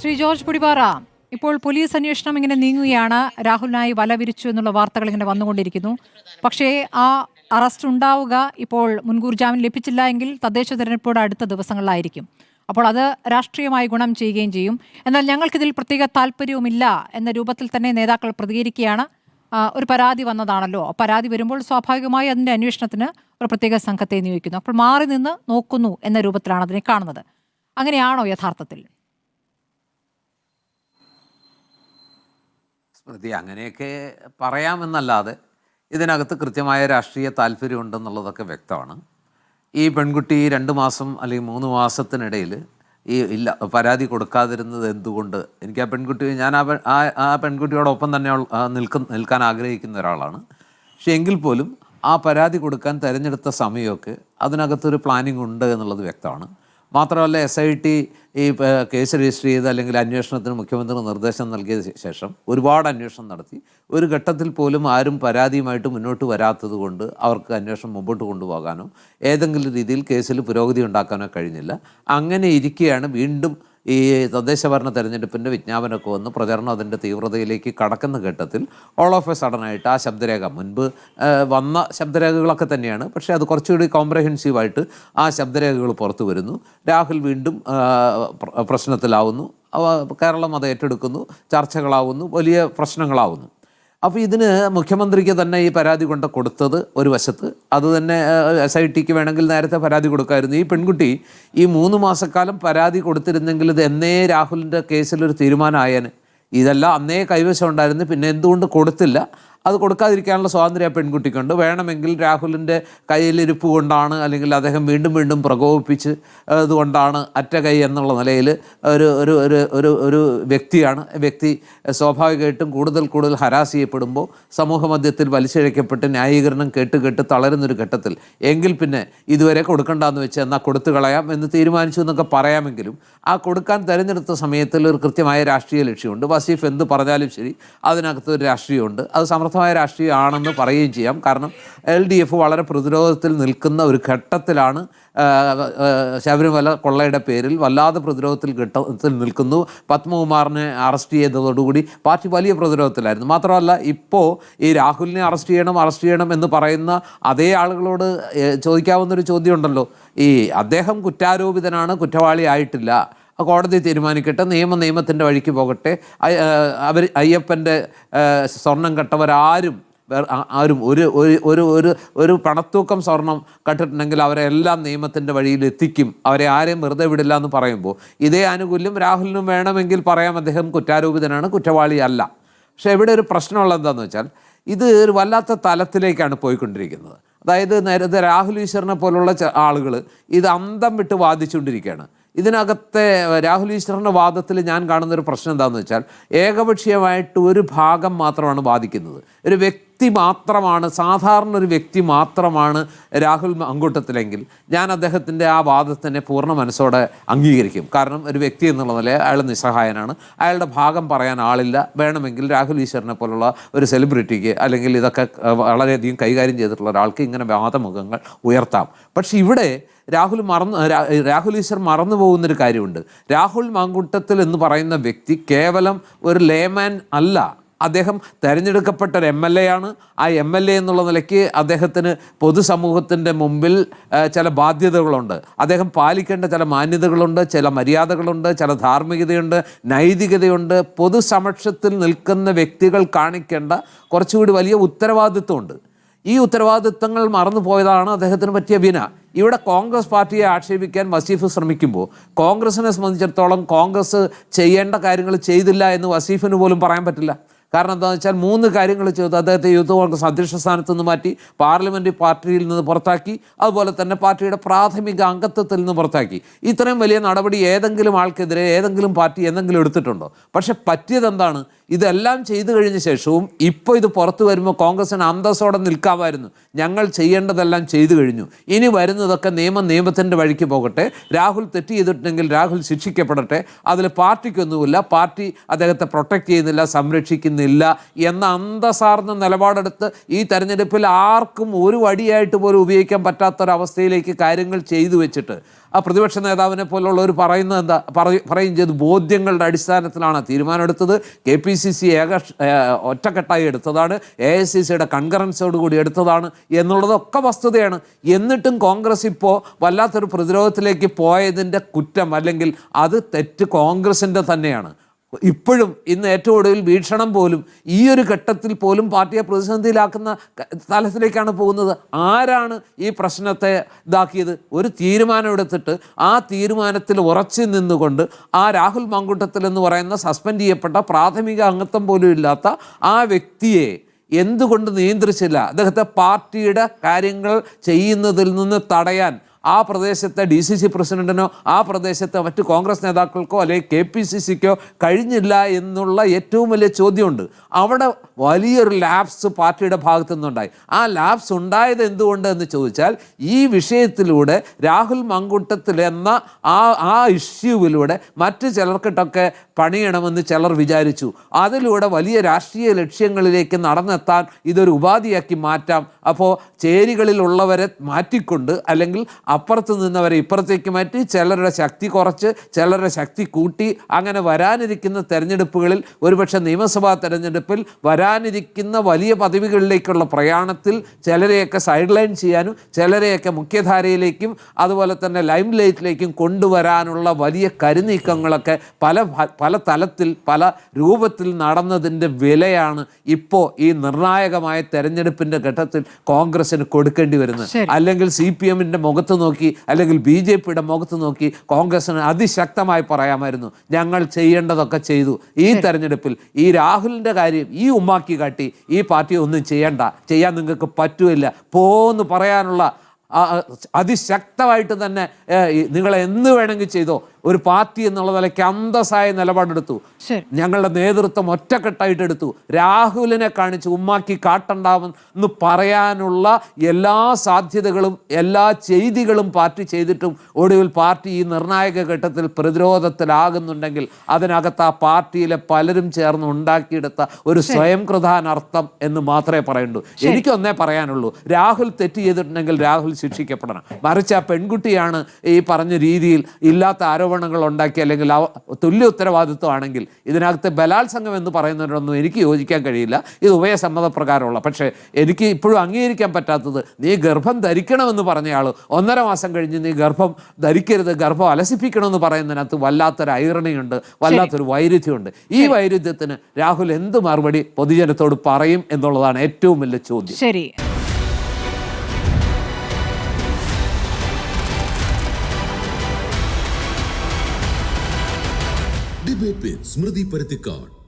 Shri George പുടിപാറ ഇപ്പോൾ police അന്വേഷണം ഇങ്ങനെ നീങ്ങുകയാണ്. രാഹുലിനായി വല വിരിച്ചു എന്നുള്ള വാർത്തകൾ ഇങ്ങനെ വന്നുകൊണ്ടിരിക്കുന്നു. പക്ഷേ ആ അറസ്റ്റ് ഉണ്ടാവുക ഇപ്പോൾ മുൻകൂർ ജാമ്യം ലഭിച്ചില്ല എങ്കിൽ തദ്ദേശ തെരഞ്ഞെടുപ്പോടെ അടുത്ത ദിവസങ്ങളിലായിരിക്കും. അപ്പോൾ അത് രാഷ്ട്രീയമായി ഗുണം ചെയ്യുകയും ചെയ്യും. എന്നാൽ ഞങ്ങൾക്കിതിൽ പ്രത്യേക താല്പര്യവുമില്ല എന്ന രൂപത്തിൽ തന്നെ നേതാക്കൾ പ്രതികരിക്കുകയാണ്. ഒരു പരാതി വന്നതാണല്ലോ. പരാതി വരുമ്പോൾ സ്വാഭാവികമായി അതിന്റെ അന്വേഷണത്തിന് ഒരു പ്രത്യേക സംഘത്തെ നിയോഗിക്കുന്നു. അപ്പോൾ മാറി നിന്ന് നോക്കുന്നു എന്ന രൂപത്തിലാണ് അതിനെ കാണുന്നത്. അങ്ങനെയാണോ യഥാർത്ഥത്തിൽ? സ്മൃതി അങ്ങനെയൊക്കെ പറയാമെന്നല്ലാതെ ഇതിനകത്ത് കൃത്യമായ രാഷ്ട്രീയ താല്പര്യമുണ്ടെന്നുള്ളതൊക്കെ വ്യക്തമാണ്. ഈ പെൺകുട്ടി രണ്ട് മാസം അല്ലെങ്കിൽ മൂന്ന് മാസത്തിനിടയിൽ ഈ ഇല്ല പരാതി കൊടുക്കാതിരുന്നത് എന്തുകൊണ്ട്? എനിക്ക് ആ പെൺകുട്ടി ഞാൻ ആ ആ പെൺകുട്ടിയോടൊപ്പം തന്നെ നിൽക്കുന്ന നിൽക്കാൻ ആഗ്രഹിക്കുന്ന ഒരാളാണ്. പക്ഷേ എങ്കിൽ പോലും ആ പരാതി കൊടുക്കാൻ തിരഞ്ഞെടുത്ത സമയമൊക്കെ അതിനകത്തൊരു പ്ലാനിംഗ് ഉണ്ട് എന്നുള്ളത് വ്യക്തമാണ്. മാത്രമല്ല എസ് ഐ ടി ഈ കേസ് രജിസ്റ്റർ ചെയ്ത് അല്ലെങ്കിൽ അന്വേഷണത്തിന് മുഖ്യമന്ത്രി നിർദ്ദേശം നൽകിയ ശേഷം ഒരുപാട് അന്വേഷണം നടത്തി. ഒരു ഘട്ടത്തിൽ പോലും ആരും പരാതിയുമായിട്ട് മുന്നോട്ട് വരാത്തത് കൊണ്ട് അവർക്ക് അന്വേഷണം മുമ്പോട്ട് കൊണ്ടുപോകാനോ ഏതെങ്കിലും രീതിയിൽ കേസിൽ പുരോഗതി ഉണ്ടാക്കാനോ കഴിഞ്ഞില്ല. അങ്ങനെ ഇരിക്കുകയാണ് വീണ്ടും ഈ തദ്ദേശ ഭരണ തെരഞ്ഞെടുപ്പിന്റെ വിജ്ഞാപനമൊക്കെ വന്ന് പ്രചരണം അതിന്റെ തീവ്രതയിലേക്ക് കടക്കുന്ന ഘട്ടത്തിൽ ഓൾ ഓഫ് എ സഡനായിട്ട് ആ ശബ്ദരേഖ മുൻപ് വന്ന ശബ്ദരേഖകളൊക്കെ തന്നെയാണ്. പക്ഷേ അത് കുറച്ചുകൂടി കോംപ്രഹെൻസീവായിട്ട് ആ ശബ്ദരേഖകൾ പുറത്തു വരുന്നു. രാഹുൽ വീണ്ടും പ്രശ്നത്തിലാവുന്നു. കേരളം അത് ഏറ്റെടുക്കുന്നു. ചർച്ചകളാവുന്നു. വലിയ പ്രശ്നങ്ങളാവുന്നു. അപ്പോൾ ഇതിന് മുഖ്യമന്ത്രിക്ക് തന്നെ ഈ പരാതി കൊണ്ട് കൊടുത്തത് ഒരു വശത്ത്. അത് തന്നെ എസ് ഐ ടിക്ക് വേണമെങ്കിൽ നേരത്തെ പരാതി കൊടുക്കായിരുന്നു. ഈ പെൺകുട്ടി ഈ മൂന്ന് മാസക്കാലം പരാതി കൊടുത്തിരുന്നെങ്കിൽ ഇത് എന്നേ രാഹുലിന്റെ കേസിലൊരു തീരുമാനമായേനെ. ഇതെല്ലാം അന്നേ കൈവശം ഉണ്ടായിരുന്നു. പിന്നെ എന്തുകൊണ്ട് കൊടുത്തില്ല? അത് കൊടുക്കാതിരിക്കാനുള്ള സ്വാതന്ത്ര്യം ആ പെൺകുട്ടിക്കുണ്ട് വേണമെങ്കിൽ രാഹുലിന്റെ കയ്യിലിരിപ്പ് കൊണ്ടാണ് അല്ലെങ്കിൽ അദ്ദേഹം വീണ്ടും വീണ്ടും പ്രകോപിപ്പിച്ച് അതുകൊണ്ടാണ് അറ്റ കൈ എന്നുള്ള നിലയിൽ ഒരു ഒരു ഒരു ഒരു ഒരു വ്യക്തിയാണ്. വ്യക്തി സ്വാഭാവികമായിട്ടും കൂടുതൽ കൂടുതൽ ഹരാസ് ചെയ്യപ്പെടുമ്പോൾ സമൂഹ മധ്യത്തിൽ വലിച്ചിഴക്കപ്പെട്ട് ന്യായീകരണം കേട്ട് കേട്ട് തളരുന്നൊരു ഘട്ടത്തിൽ എങ്കിൽ പിന്നെ ഇതുവരെ കൊടുക്കണ്ടെന്ന് വെച്ച് എന്നാൽ കൊടുത്തു കളയാം എന്ന് തീരുമാനിച്ചു എന്നൊക്കെ പറയാമെങ്കിലും ആ കൊടുക്കാൻ തിരഞ്ഞെടുത്ത സമയത്തിൽ ഒരു കൃത്യമായ രാഷ്ട്രീയ ലക്ഷ്യമുണ്ട്. വസീഫ് എന്ത് പറഞ്ഞാലും ശരി അതിനകത്ത് ഒരു രാഷ്ട്രീയമുണ്ട്. അത് സമർത്ഥമായ രാഷ്ട്രീയമാണെന്ന് പറയുകയും ചെയ്യാം. കാരണം എൽ ഡി എഫ് വളരെ പ്രതിരോധത്തിൽ നിൽക്കുന്ന ഒരു ഘട്ടത്തിലാണ് ശബരിമല കൊള്ളയുടെ പേരിൽ വല്ലാതെ പ്രതിരോധത്തിൽ ഘട്ടത്തിൽ നിൽക്കുന്നു. പത്മകുമാറിനെ അറസ്റ്റ് ചെയ്തതോടുകൂടി പാർട്ടി വലിയ പ്രതിരോധത്തിലായിരുന്നു. മാത്രമല്ല ഇപ്പോൾ ഈ രാഹുലിനെ അറസ്റ്റ് ചെയ്യണം അറസ്റ്റ് ചെയ്യണം എന്ന് പറയുന്ന അതേ ആളുകളോട് ചോദിക്കാവുന്നൊരു ചോദ്യമുണ്ടല്ലോ. ഈ അദ്ദേഹം കുറ്റാരോപിതനാണ് കുറ്റവാളി ആയിട്ടില്ല. ആ കോടതി തീരുമാനിക്കട്ടെ നിയമ നിയമത്തിന്റെ വഴിക്ക് പോകട്ടെ. അവർ അയ്യപ്പന്റെ സ്വർണം കെട്ടവരാരും ആരും ഒരു ഒരു ഒരു ഒരു പണത്തൂക്കം സ്വർണം കണ്ടിട്ടുണ്ടെങ്കിൽ അവരെ എല്ലാം നിയമത്തിന്റെ വഴിയിൽ എത്തിക്കും. അവരെ ആരെയും വെറുതെ വിടില്ല എന്ന് പറയുമ്പോൾ ഇതേ ആനുകൂല്യം രാഹുലിനും വേണമെങ്കിൽ പറയാം. അദ്ദേഹം കുറ്റാരോപിതനാണ് കുറ്റവാളിയല്ല. പക്ഷേ ഇവിടെ ഒരു പ്രശ്നമുള്ളത് എന്താണെന്ന് വെച്ചാൽ ഇത് ഒരു വല്ലാത്ത തലത്തിലേക്കാണ് പോയിക്കൊണ്ടിരിക്കുന്നത്. അതായത് നേരത്തെ രാഹുൽ ഈശ്വറിനെ പോലുള്ള ആളുകൾ ഇത് അന്തം വിട്ട് വാദിച്ചുകൊണ്ടിരിക്കുകയാണ്. ഇതിനകത്തെ രാഹുൽ ഈശ്വറിന്റെ വാദത്തിൽ ഞാൻ കാണുന്ന ഒരു പ്രശ്നം എന്താണെന്ന് വെച്ചാൽ ഏകപക്ഷീയമായിട്ട് ഒരു ഭാഗം മാത്രമാണ് വാദിക്കുന്നത് ഒരു വ്യക്തി മാത്രമാണ് സാധാരണ ഒരു വ്യക്തി മാത്രമാണ് രാഹുൽ അങ്കൂട്ടത്തിലെങ്കിൽ ഞാൻ അദ്ദേഹത്തിന്റെ ആ വാദത്തിനെ പൂർണ മനസ്സോടെ അംഗീകരിക്കും. കാരണം ഒരു വ്യക്തി എന്നുള്ള നിലയിൽ അയാൾ നിസ്സഹായനാണ്. അയാളുടെ ഭാഗം പറയാൻ ആളില്ല. വേണമെങ്കിൽ രാഹുൽ ഈശ്വറിനെ പോലുള്ള ഒരു സെലിബ്രിറ്റിക്ക് അല്ലെങ്കിൽ ഇതൊക്കെ വളരെയധികം കൈകാര്യം ചെയ്തിട്ടുള്ള ഒരാൾക്ക് ഇങ്ങനെ വാദമുഖങ്ങൾ ഉയർത്താം. പക്ഷെ ഇവിടെ രാഹുൽ മറന്ന് രാഹുൽ ഈശ്വർ മറന്നു പോകുന്നൊരു കാര്യമുണ്ട്. രാഹുൽ മാങ്കുട്ടത്തിൽ എന്ന് പറയുന്ന വ്യക്തി കേവലം ഒരു ലേമാൻ അല്ല. അദ്ദേഹം തിരഞ്ഞെടുക്കപ്പെട്ട ഒരു എം എൽ എ ആണ്. ആ എം എൽ എ എന്നുള്ള നിലയ്ക്ക് അദ്ദേഹത്തിന് പൊതുസമൂഹത്തിന്റെ മുമ്പിൽ ചില ബാധ്യതകളുണ്ട്. അദ്ദേഹം പാലിക്കേണ്ട ചില മാന്യതകളുണ്ട് ചില മര്യാദകളുണ്ട് ചില ധാർമ്മികതയുണ്ട് നൈതികതയുണ്ട്. പൊതുസമക്ഷത്തിൽ നിൽക്കുന്ന വ്യക്തികൾ കാണിക്കേണ്ട കുറച്ചുകൂടി വലിയ ഉത്തരവാദിത്വമുണ്ട്. ഈ ഉത്തരവാദിത്തങ്ങൾ മറന്നു പോയതാണ് അദ്ദേഹത്തിന് പറ്റിയ വിന. ഇവിടെ കോൺഗ്രസ് പാർട്ടിയെ ആക്ഷേപിക്കാൻ വസീഫ് ശ്രമിക്കുമ്പോൾ കോൺഗ്രസിനെ സംബന്ധിച്ചിടത്തോളം കോൺഗ്രസ് ചെയ്യേണ്ട കാര്യങ്ങൾ ചെയ്തില്ല എന്ന് വസീഫിന് പോലും പറയാൻ പറ്റില്ല. കാരണം എന്താണെന്ന് വെച്ചാൽ മൂന്ന് കാര്യങ്ങൾ ചെയ്തു. അദ്ദേഹത്തെ യൂത്ത് കോൺഗ്രസ് അധ്യക്ഷ സ്ഥാനത്ത് നിന്ന് മാറ്റി പാർലമെന്റ് പാർട്ടിയിൽ നിന്ന് പുറത്താക്കി അതുപോലെ തന്നെ പാർട്ടിയുടെ പ്രാഥമിക അംഗത്വത്തിൽ നിന്ന് പുറത്താക്കി. ഇത്രയും വലിയ നടപടി ഏതെങ്കിലും ആൾക്കെതിരെ ഏതെങ്കിലും പാർട്ടി എന്തെങ്കിലും എടുത്തിട്ടുണ്ടോ? പക്ഷെ പറ്റിയത് എന്താണ് ഇതെല്ലാം ചെയ്തു കഴിഞ്ഞ ശേഷവും ഇപ്പോൾ ഇത് പുറത്തു വരുമ്പോൾ കോൺഗ്രസിന് അന്തസ്സോടെ നിൽക്കാമായിരുന്നു. ഞങ്ങൾ ചെയ്യേണ്ടതെല്ലാം ചെയ്തു കഴിഞ്ഞു. ഇനി വരുന്നതൊക്കെ നിയമം നിയമത്തിന്റെ വഴിക്ക് പോകട്ടെ. രാഹുൽ തെറ്റ് ചെയ്തിട്ടുണ്ടെങ്കിൽ രാഹുൽ ശിക്ഷിക്കപ്പെടട്ടെ. അതിൽ പാർട്ടിക്കൊന്നുമില്ല. പാർട്ടി അദ്ദേഹത്തെ പ്രൊട്ടക്റ്റ് ചെയ്യുന്നില്ല സംരക്ഷിക്കുന്നില്ല. ചെയ്യുന്നില്ല എന്ന അന്തസാർന്ന നിലപാടെടുത്ത് ഈ തെരഞ്ഞെടുപ്പിൽ ആർക്കും ഒരു വടിയായിട്ട് പോലും ഉപയോഗിക്കാൻ പറ്റാത്തൊരവസ്ഥയിലേക്ക് കാര്യങ്ങൾ ചെയ്തു വെച്ചിട്ട്. ആ പ്രതിപക്ഷ നേതാവിനെ പോലുള്ളവർ പറയുന്നത് എന്താ? പറയ- ചെയ്ത്. ബോധ്യങ്ങളുടെ അടിസ്ഥാനത്തിലാണ് തീരുമാനമെടുത്തത്. കെ പി സി സി ഏക ഒറ്റക്കെട്ടായി എടുത്തതാണ്. എ ഐ സി സിയുടെ കൺകറൻസോടുകൂടി എടുത്തതാണ് എന്നുള്ളതൊക്കെ വസ്തുതയാണ്. എന്നിട്ടും കോൺഗ്രസ് ഇപ്പോൾ വല്ലാത്തൊരു പ്രതിരോധത്തിലേക്ക് പോയതിന്റെ കുറ്റം അല്ലെങ്കിൽ അത് തെറ്റ് കോൺഗ്രസിന്റെ തന്നെയാണ്. ഇപ്പോഴും ഇന്ന് ഏറ്റവും ഒടുവിൽ വീക്ഷണം പോലും ഈ ഒരു ഘട്ടത്തിൽ പോലും പാർട്ടിയെ പ്രതിസന്ധിയിലാക്കുന്ന തലത്തിലേക്കാണ് പോകുന്നത്. ആരാണ് ഈ പ്രശ്നത്തെ ഇതാക്കിയത്? ഒരു തീരുമാനമെടുത്തിട്ട് ആ തീരുമാനത്തിൽ ഉറച്ചു നിന്നുകൊണ്ട് ആ രാഹുൽ മാങ്കൂട്ടത്തിൽ എന്ന് പറയുന്ന സസ്പെൻഡ് ചെയ്യപ്പെട്ട പ്രാഥമിക അംഗത്വം പോലും ഇല്ലാത്ത ആ വ്യക്തിയെ എന്തുകൊണ്ട് നിയന്ത്രിച്ചില്ല? അദ്ദേഹത്തെ പാർട്ടിയുടെ കാര്യങ്ങൾ ചെയ്യുന്നതിൽ നിന്ന് തടയാൻ ആ പ്രദേശത്തെ ഡി സി സി പ്രസിഡന്റിനോ ആ പ്രദേശത്തെ മറ്റ് കോൺഗ്രസ് നേതാക്കൾക്കോ അല്ലെങ്കിൽ കെ പി സി സിക്കോ കഴിഞ്ഞില്ല എന്നുള്ള ഏറ്റവും വലിയ ചോദ്യമുണ്ട്. അവിടെ വലിയൊരു ലാബ്സ് പാർട്ടിയുടെ ഭാഗത്തു നിന്നുണ്ടായി. ആ ലാബ്സ് ഉണ്ടായത് എന്തുകൊണ്ട് എന്ന് ചോദിച്ചാൽ ഈ വിഷയത്തിലൂടെ രാഹുൽ മങ്കുട്ടത്തിൽ എന്ന ആ ആ ഇഷ്യൂവിലൂടെ മറ്റ് ചിലർക്കിട്ടൊക്കെ പണിയണമെന്ന് ചിലർ വിചാരിച്ചു. അതിലൂടെ വലിയ രാഷ്ട്രീയ ലക്ഷ്യങ്ങളിലേക്ക് നടന്നെത്താൻ ഇതൊരു ഉപാധിയാക്കി മാറ്റാം. അപ്പോൾ ചേരികളിലുള്ളവരെ മാറ്റിക്കൊണ്ട് അല്ലെങ്കിൽ അപ്പുറത്ത് നിന്നവരെ ഇപ്പുറത്തേക്ക് മാറ്റി ചിലരുടെ ശക്തി കുറച്ച് ചിലരുടെ ശക്തി കൂട്ടി അങ്ങനെ വരാനിരിക്കുന്ന തെരഞ്ഞെടുപ്പുകളിൽ ഒരുപക്ഷെ നിയമസഭാ തെരഞ്ഞെടുപ്പിൽ വരാനിരിക്കുന്ന വലിയ പദവികളിലേക്കുള്ള പ്രയാണത്തിൽ ചിലരെയൊക്കെ സൈഡ് ലൈൻ ചെയ്യാനും ചിലരെയൊക്കെ മുഖ്യധാരയിലേക്കും അതുപോലെ തന്നെ ലൈം ലൈറ്റിലേക്കും കൊണ്ടുവരാനുള്ള വലിയ കരുനീക്കങ്ങളൊക്കെ പല പല തലത്തിൽ പല രൂപത്തിൽ നടന്നതിന്റെ വിലയാണ് ഇപ്പോൾ ഈ നിർണായകമായ തെരഞ്ഞെടുപ്പിന്റെ ഘട്ടത്തിൽ കോൺഗ്രസിന് കൊടുക്കേണ്ടി വരുന്നത്. അല്ലെങ്കിൽ സി പി എമ്മിന്റെ മുഖത്ത് നോക്കി അല്ലെങ്കിൽ ബി ജെ പിയുടെ മുഖത്ത് നോക്കി കോൺഗ്രസിന് അതിശക്തമായി പറയാമായിരുന്നു ഞങ്ങൾ ചെയ്യേണ്ടതൊക്കെ ചെയ്തു. ഈ തെരഞ്ഞെടുപ്പിൽ ഈ രാഹുലിന്റെ കാര്യം ഈ ഉമ്മാക്കി കാട്ടി ഈ പാർട്ടി ഒന്നും ചെയ്യണ്ട. ചെയ്യാൻ നിങ്ങൾക്ക് പറ്റുമില്ല പോന്ന് പറയാനുള്ള അതിശക്തമായിട്ട് തന്നെ നിങ്ങളെ നിങ്ങൾ എന്ത് വേണമെങ്കിൽ ചെയ്തോ ഒരു പാർട്ടി എന്നുള്ള നിലയ്ക്ക് അന്തസ്സായ നിലപാടെടുത്തു. ഞങ്ങളുടെ നേതൃത്വം ഒറ്റക്കെട്ടായിട്ട് എടുത്തു രാഹുലിനെ കാണിച്ച് ഉമ്മാക്കി കാട്ടണ്ടാമെന്ന് പറയാനുള്ള എല്ലാ സാധ്യതകളും എല്ലാ ചെയ്തികളും പാർട്ടി ചെയ്തിട്ടും ഒടുവിൽ പാർട്ടി ഈ നിർണായക ഘട്ടത്തിൽ പ്രതിരോധത്തിലാകുന്നുണ്ടെങ്കിൽ അതിനകത്ത് ആ പാർട്ടിയിലെ പലരും ചേർന്ന് ഉണ്ടാക്കിയെടുത്ത ഒരു സ്വയം കൃതാനർത്ഥം എന്ന് മാത്രമേ പറയുള്ളൂ എനിക്കൊന്നേ പറയാനുള്ളൂ. രാഹുൽ തെറ്റ് ചെയ്തിട്ടുണ്ടെങ്കിൽ രാഹുൽ ശിക്ഷിക്കപ്പെടണം. മറിച്ച് ആ പെൺകുട്ടിയാണ് ഈ പറഞ്ഞ രീതിയിൽ ഇല്ലാത്ത ആരോപണങ്ങൾ ഉണ്ടാക്കി അല്ലെങ്കിൽ തുല്യ ഉത്തരവാദിത്വമാണെങ്കിൽ ഇതിനകത്ത് ബലാത്സംഗം എന്ന് പറയുന്നതിനൊന്നും എനിക്ക് യോജിക്കാൻ കഴിയില്ല. ഇത് ഉഭയസമ്മതപ്രകാരമുള്ള പക്ഷേ എനിക്ക് ഇപ്പോഴും അംഗീകരിക്കാൻ പറ്റാത്തത് നീ ഗർഭം ധരിക്കണമെന്ന് പറഞ്ഞയാൾ ഒന്നര മാസം കഴിഞ്ഞ് നീ ഗർഭം ധരിക്കരുത് ഗർഭം അലസിപ്പിക്കണമെന്ന് പറയുന്നതിനകത്ത് വല്ലാത്തൊരു ഐറണിയുണ്ട് വല്ലാത്തൊരു വൈരുദ്ധ്യമുണ്ട്. ഈ വൈരുദ്ധ്യത്തിന് രാഹുൽ എന്ത് മറുപടി പൊതുജനത്തോട് പറയും എന്നുള്ളതാണ് ഏറ്റവും വലിയ ചോദ്യം. ശരി. स्मृति पर्तिकार